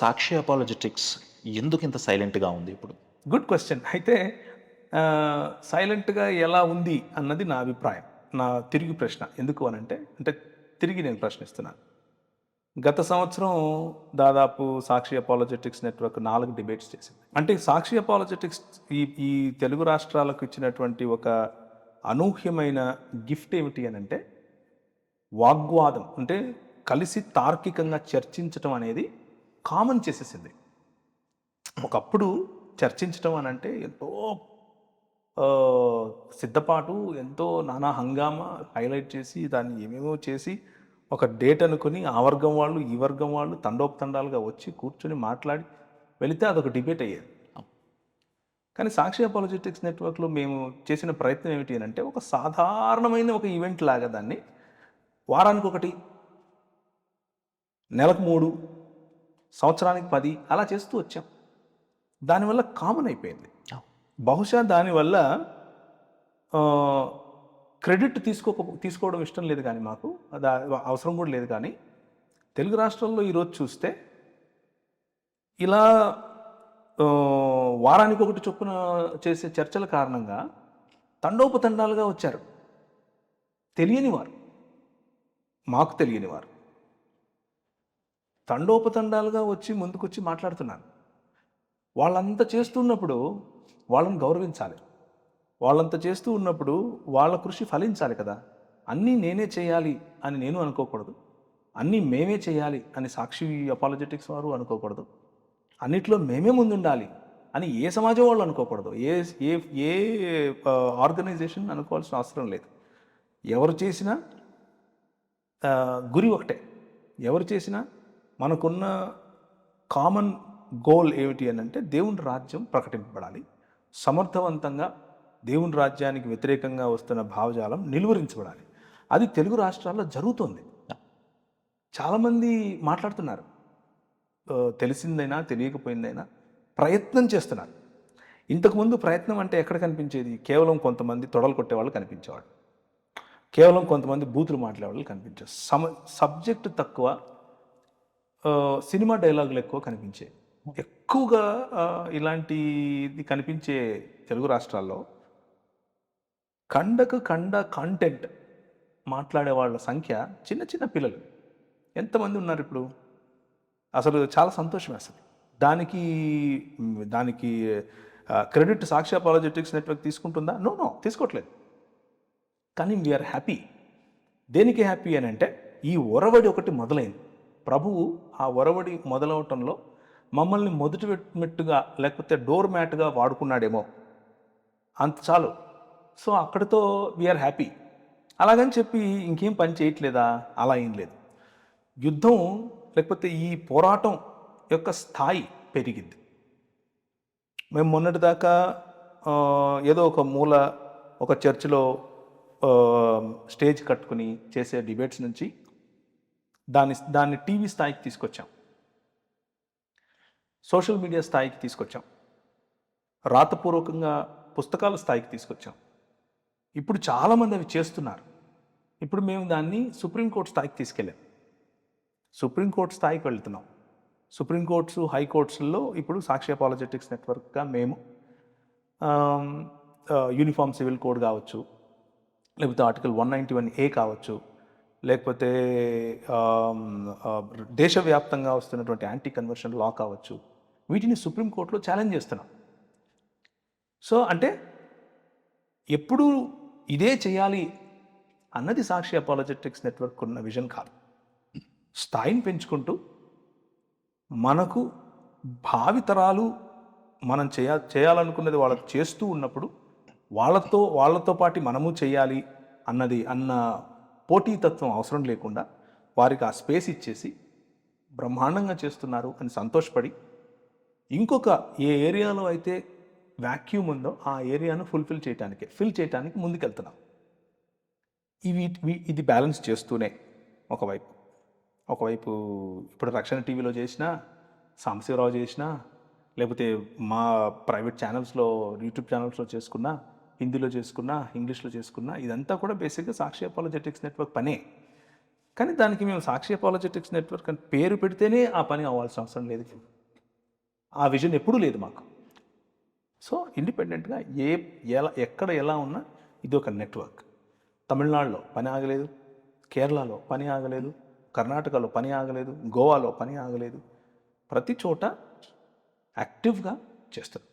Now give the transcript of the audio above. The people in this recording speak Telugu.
సాక్షి అపాలజెటిక్స్ ఎందుకు ఇంత సైలెంట్గా ఉంది ఇప్పుడు? Good question. అయితే సైలెంట్గా ఎలా ఉంది అన్నది నా అభిప్రాయం నా తిరిగి ప్రశ్న. ఎందుకు అని అంటే అంటే తిరిగి నేను ప్రశ్నిస్తున్నాను. గత సంవత్సరం దాదాపు సాక్షి అపాలజెటిక్స్ నెట్వర్క్ నాలుగు డిబేట్స్ చేసింది. అంటే సాక్షి అపాలజెటిక్స్ ఈ ఈ తెలుగు రాష్ట్రాలకు ఇచ్చినటువంటి ఒక అనూహ్యమైన గిఫ్ట్ ఏమిటి అని అంటే వాగ్వాదం అంటే కలిసి తార్కికంగా చర్చించటం అనేది కామన్ చేసేసింది. ఒకప్పుడు చర్చించడం అని అంటే ఎంతో సిద్ధపాటు ఎంతో నానా హంగామా హైలైట్ చేసి దాన్ని ఏమేమో చేసి ఒక డేట్ అనుకుని ఆ వర్గం వాళ్ళు ఈ వర్గం వాళ్ళు తండోపతండాలుగా వచ్చి కూర్చొని మాట్లాడి వెళితే అదొక డిబేట్ అయ్యేది. కానీ సాక్షి అపాలజెటిక్స్ నెట్వర్క్లో మేము చేసిన ప్రయత్నం ఏమిటి అని అంటే ఒక సాధారణమైన ఒక ఈవెంట్ లాగా దాన్ని వారానికి ఒకటి నెలకు మూడు సంవత్సరానికి పది అలా చేస్తూ వచ్చాం. దానివల్ల కామన్ అయిపోయింది. బహుశా దానివల్ల క్రెడిట్ తీసుకోక తీసుకోవడం ఇష్టం లేదు కానీ మాకు. అది అవసరం కూడా లేదు కానీ తెలుగు రాష్ట్రాల్లో ఈరోజు చూస్తే ఇలా వారానికి ఒకటి చొప్పున చేసే చర్చల కారణంగా తండోపతండాలుగా వచ్చారు. తెలియని వారు. మాకు తెలియని వారు. తండోపతండాలుగా వచ్చి ముందుకొచ్చి మాట్లాడుతున్నారు వాళ్ళంతా చేస్తున్నప్పుడు వాళ్ళని గౌరవించాలి. వాళ్ళంతా చేస్తూ ఉన్నప్పుడు వాళ్ళ కృషి ఫలించాలి కదా. అన్నీ నేనే చేయాలి అని నేను అనుకోకూడదు. అన్నీ మేమే చేయాలి అని సాక్షి అపాలజెటిక్స్ వారు అనుకోకూడదు. అన్నిట్లో మేమే ముందుండాలి అని ఏ సమాజం వాళ్ళు అనుకోకూడదు. ఏ ఏ ఏ ఆర్గనైజేషన్ అనుకోవాల్సిన అవసరం లేదు. ఎవరు చేసినా గురి ఒకటే. ఎవరు చేసినా మనకున్న కామన్ గోల్ ఏమిటి అని అంటే దేవుని రాజ్యం ప్రకటింపబడాలి. సమర్థవంతంగా దేవుని రాజ్యానికి వ్యతిరేకంగా వస్తున్న భావజాలం నిలువరించబడాలి. అది తెలుగు రాష్ట్రాల్లో జరుగుతోంది. చాలామంది మాట్లాడుతున్నారు. తెలిసిందైనా తెలియకపోయిందైనా ప్రయత్నం చేస్తున్నారు. ఇంతకుముందు ప్రయత్నం అంటే ఎక్కడ కనిపించేది? కేవలం కొంతమంది తొడలు కొట్టేవాళ్ళు కనిపించేవాడు కేవలం కొంతమంది బూతులు మాట్లాడేవాళ్ళు కనిపించారు సమ సబ్జెక్ట్ తక్కువ సినిమా డైలాగులు ఎక్కువ కనిపించాయి ఎక్కువగా ఇలాంటిది కనిపించే తెలుగు రాష్ట్రాల్లో కండకు కండ కాంటెంట్ మాట్లాడే వాళ్ళ సంఖ్య చిన్న చిన్న పిల్లలు. ఎంతమంది ఉన్నారు ఇప్పుడు? అసలు చాలా సంతోషం అసలు. దానికి దానికి క్రెడిట్ సాక్షి అపాలజెటిక్స్ నెట్వర్క్ తీసుకుంటుందా? నో నో తీసుకోవట్లేదు. కానీ వీఆర్ హ్యాపీ దేనికి హ్యాపీ అని అంటే ఈ ఒరవడి ఒకటి మొదలైంది. ప్రభువు ఆ ఒరవడి మొదలవటంలో మమ్మల్ని మొదటి మెట్టుగా లేకపోతే డోర్ మ్యాట్గా వాడుకున్నాడేమో. అంత చాలు. సో అక్కడితో వీఆర్ హ్యాపీ అలాగని చెప్పి ఇంకేం పని చేయట్లేదా? అలా ఏం లేదు. యుద్ధం లేకపోతే ఈ పోరాటం యొక్క స్థాయి పెరిగింది. మేము మొన్నటిదాకా ఏదో ఒక మూల ఒక చర్చిలో స్టేజ్ కట్టుకుని చేసే డిబేట్స్ నుంచి దాని దాన్ని టీవీ స్థాయికి తీసుకొచ్చాం. సోషల్ మీడియా స్థాయికి తీసుకొచ్చాం. రాతపూర్వకంగా పుస్తకాల స్థాయికి తీసుకొచ్చాం. ఇప్పుడు చాలామంది అవి చేస్తున్నారు. ఇప్పుడు మేము దాన్ని సుప్రీంకోర్టు స్థాయికి తీసుకెళ్ళాం. సుప్రీంకోర్టు స్థాయికి వెళ్తున్నాం. సుప్రీంకోర్ట్స్ హైకోర్ట్స్లో ఇప్పుడు సాక్షి అపాలజెటిక్స్ నెట్వర్క్గా మేము యూనిఫామ్ సివిల్ కోడ్ కావచ్చు లేకపోతే article one ninety one A కావచ్చు లేకపోతే దేశవ్యాప్తంగా వస్తున్నటువంటి యాంటీ కన్వర్షన్ లా కావచ్చు. వీటిని సుప్రీంకోర్టులో ఛాలెంజ్ చేస్తున్నాం. సో అంటే ఎప్పుడూ ఇదే చేయాలి అన్నది సాక్షి అపాలజెటిక్స్ నెట్వర్క్ ఉన్న విజన్ కాదు. స్థాయిని పెంచుకుంటూ మనకు భావితరాలు మనం చేయ చేయాలనుకున్నది వాళ్ళకి చేస్తూ ఉన్నప్పుడు వాళ్ళతో వాళ్ళతో పాటు మనము చేయాలి అన్నది అన్న పోటీతత్వం అవసరం లేకుండా వారికి ఆ స్పేస్ ఇచ్చేసి బ్రహ్మాండంగా చేస్తున్నారు అని సంతోషపడి ఇంకొక ఏ ఏరియాలో అయితే వ్యాక్యూమ్ ఉందో ఆ ఏరియాను ఫుల్ఫిల్ చేయడానికి ఫిల్ చేయడానికి ముందుకెళ్తున్నాం. ఇవి ఇది బ్యాలెన్స్ చేస్తూనే ఒకవైపు. ఒకవైపు ఇప్పుడు రక్షణ టీవీలో చేసినా సాంబశివరావు చేసినా లేకపోతే మా ప్రైవేట్ ఛానల్స్లో యూట్యూబ్ ఛానల్స్లో చేసుకున్నా హిందీలో చేసుకున్నా ఇంగ్లీష్లో చేసుకున్నా ఇదంతా కూడా బేసిక్గా సాక్షి అపాలజెటిక్స్ నెట్వర్క్ పనే. కానీ దానికి మేము సాక్షి అపాలజెటిక్స్ నెట్వర్క్ అని పేరు పెడితేనే ఆ పని అవ్వాల్సిన అవసరం లేదు. ఆ విజన్ ఎప్పుడూ లేదు మాకు. సో ఇండిపెండెంట్గా ఏ ఎలా ఎక్కడ ఎలా ఉన్నా ఇది ఒక నెట్వర్క్. తమిళనాడులో పని ఆగలేదు కేరళలో పని ఆగలేదు కర్ణాటకలో పని ఆగలేదు గోవాలో పని ఆగలేదు. ప్రతి చోట యాక్టివ్గా చేస్తారు.